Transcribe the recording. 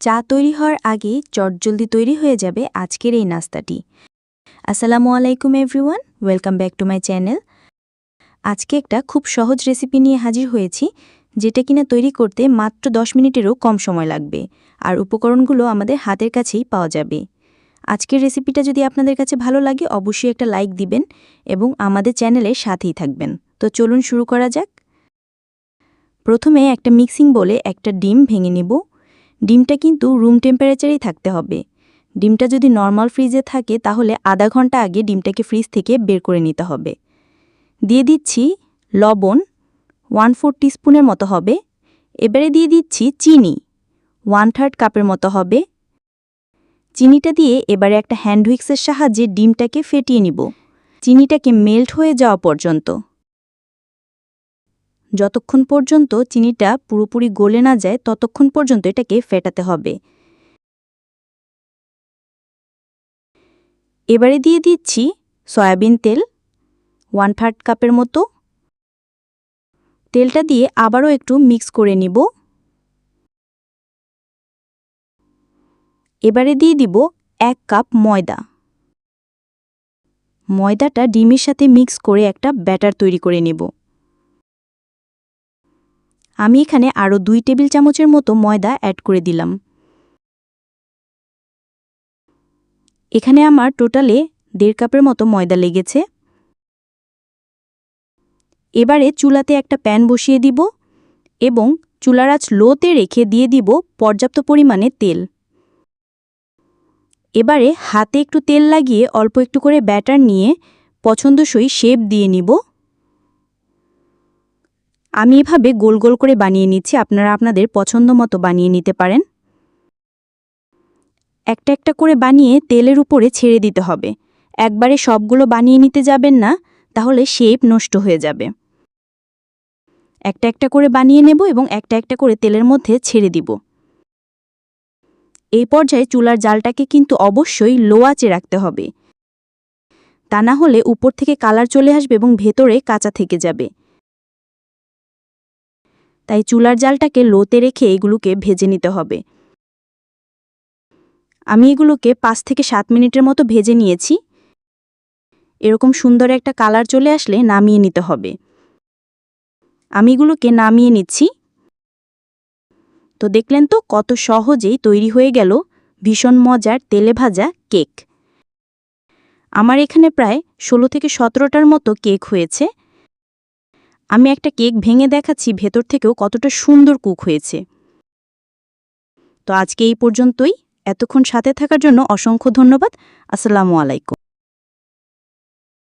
চা তৈরি হওয়ার আগেই চটজলদি তৈরি হয়ে যাবে আজকের এই নাস্তাটি। আসসালামু আলাইকুম everyone, welcome back to my channel. আজকে একটা খুব সহজ রেসিপি নিয়ে হাজির হয়েছি, যেটা কিনা তৈরি করতে মাত্র 10 মিনিটেরও কম সময় লাগবে, আর উপকরণগুলো আমাদের হাতের কাছেই পাওয়া যাবে। আজকের রেসিপিটা যদি আপনাদের কাছে ভালো লাগে, অবশ্যই একটা লাইক দিবেন এবং আমাদের চ্যানেলের সাথেই থাকবেন। তো চলুন শুরু করা যাক। প্রথমে একটা মিক্সিং বলে একটা ডিম ভেঙে নিব। ডিমটা কিন্তু রুম টেম্পারেচারেই থাকতে হবে। ডিমটা যদি নর্মাল ফ্রিজে থাকে, তাহলে আধা ঘণ্টা আগে ডিমটাকে ফ্রিজ থেকে বের করে নিতে হবে। দিয়ে দিচ্ছি লবণ ওয়ান ফোর টিস্পুনের মতো হবে। এবারে দিয়ে দিচ্ছি চিনি ওয়ান থার্ড কাপের মতো হবে। চিনিটা দিয়ে এবারে একটা হ্যান্ড হুইক্সের সাহায্যে ডিমটাকে ফেটিয়ে নিব। চিনিটাকে মেল্ট হয়ে যাওয়া পর্যন্ত। যতক্ষণ পর্যন্ত চিনিটা পুরোপুরি গলে না যায়, ততক্ষণ পর্যন্ত এটাকে ফেটাতে হবে। এবারে দিয়ে দিচ্ছি সয়াবিন তেল ওয়ান থার্ড কাপের মতো। তেলটা দিয়ে আবারও একটু মিক্স করে নিব। এবারে দিয়ে দিব এক কাপ ময়দা। ময়দাটা ডিমের সাথে মিক্স করে একটা ব্যাটার তৈরি করে নেব। আমি এখানে আরও দুই টেবিল চামচের মতো ময়দা অ্যাড করে দিলাম। এখানে আমার টোটালে দেড় কাপের মতো ময়দা লেগেছে। এবারে চুলাতে একটা প্যান বসিয়ে দিব এবং চুলার আঁচ লোতে রেখে দিয়ে দিব পর্যাপ্ত পরিমাণে তেল। এবারে হাতে একটু তেল লাগিয়ে অল্প একটু করে ব্যাটার নিয়ে পছন্দসই শেপ দিয়ে নিব। আমি এভাবে গোল গোল করে বানিয়ে নিচ্ছি, আপনারা আপনাদের পছন্দ মতো বানিয়ে নিতে পারেন। একটা একটা করে বানিয়ে তেলের উপরে ছেড়ে দিতে হবে। একবারে সবগুলো বানিয়ে নিতে যাবেন না, তাহলে শেপ নষ্ট হয়ে যাবে। একটা একটা করে বানিয়ে নেব এবং একটা একটা করে তেলের মধ্যে ছেড়ে দিব। এই পর্যায়ে চুলার জালটাকে কিন্তু অবশ্যই লো আঁচে রাখতে হবে। তা না হলে উপর থেকে কালার চলে আসবে এবং ভেতরে কাঁচা থেকে যাবে। তাই চুলার জালটাকে লোতে রেখে এগুলোকে ভেজে নিতে হবে। আমি এগুলোকে পাঁচ থেকে সাত মিনিটের মতো ভেজে নিয়েছি। এরকম সুন্দর একটা কালার চলে আসলে নামিয়ে নিতে হবে। আমি এগুলোকে নামিয়ে নিচ্ছি। তো দেখলেন তো কত সহজেই তৈরি হয়ে গেল ভীষণ মজার তেলে ভাজা কেক। আমার এখানে প্রায় ষোলো থেকে সতেরোটার মতো কেক হয়েছে। আমি একটা কেক ভেঙে দেখাচ্ছি, ভেতর থেকেও কতটা সুন্দর কুক হয়েছে। তো আজকে এই পর্যন্তই। এতক্ষণ সাথে থাকার জন্য অসংখ্য ধন্যবাদ। আসসালামু আলাইকুম।